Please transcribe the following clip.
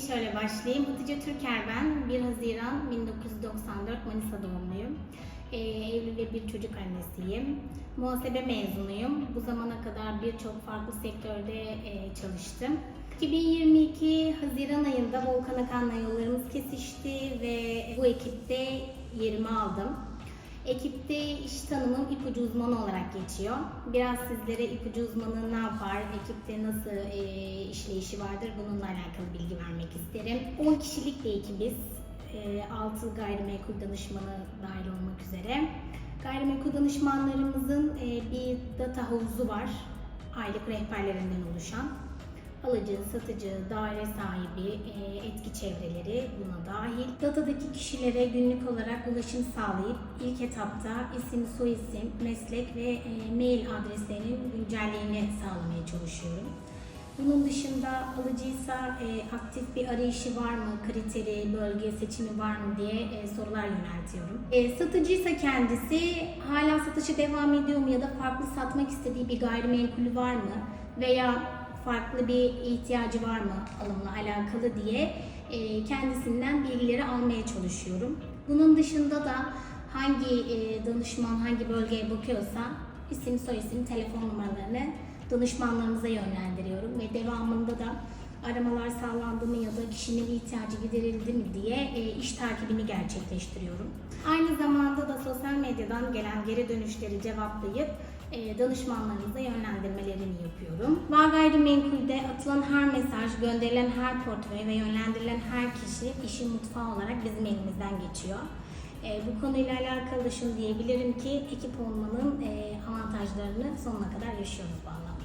şöyle başlayayım. Hatice Türker ben. 1 Haziran 1994 Manisa doğumluyum. Ee, evli ve bir çocuk annesiyim. Muhasebe mezunuyum. Bu zamana kadar birçok farklı sektörde e, çalıştım. 2022 Haziran ayında Volkan Akan'la yollarımız kesişti ve bu ekipte yerimi aldım. Ekipte iş tanımım ipucu uzmanı olarak geçiyor. Biraz sizlere ipucu uzmanı ne yapar, ekipte nasıl e, işleyişi vardır bununla alakalı bilgi vermek isterim. 10 kişilik bir ekibiz. E, 6 gayrimenkul danışmanı dahil olmak üzere. Gayrimenkul danışmanlarımızın e, bir data havuzu var. Aylık rehberlerinden oluşan. Alıcı, satıcı, daire sahibi, e, etki çevreleri buna dahil. Datadaki kişilere günlük olarak ulaşım sağlayıp ilk etapta isim, soyisim, meslek ve e, mail adreslerinin güncelliğini sağlamaya çalışıyorum. Bunun dışında alıcıysa e, aktif bir arayışı var mı, kriteri, bölge seçimi var mı diye e, sorular yöneltiyorum. E, satıcıysa kendisi hala satışı devam ediyor mu ya da farklı satmak istediği bir gayrimenkulü var mı veya farklı bir ihtiyacı var mı alımla alakalı diye e, kendisinden bilgileri almaya çalışıyorum. Bunun dışında da hangi e, danışman hangi bölgeye bakıyorsa isim, soyisim, telefon numaralarını danışmanlarımıza yönlendiriyorum ve devamında da aramalar sağlandı mı kişinin ihtiyacı giderildi mi diye e, iş takibini gerçekleştiriyorum. Aynı zamanda da sosyal medyadan gelen geri dönüşleri cevaplayıp e, danışmanlarımıza yönlendirmelerini yapıyorum. Bağ gayrimenkulde atılan her mesaj, gönderilen her portföy ve yönlendirilen her kişi işin mutfağı olarak bizim elimizden geçiyor. E, bu konuyla alakalı şunu diyebilirim ki ekip olmanın e, avantajlarını sonuna kadar yaşıyoruz valla.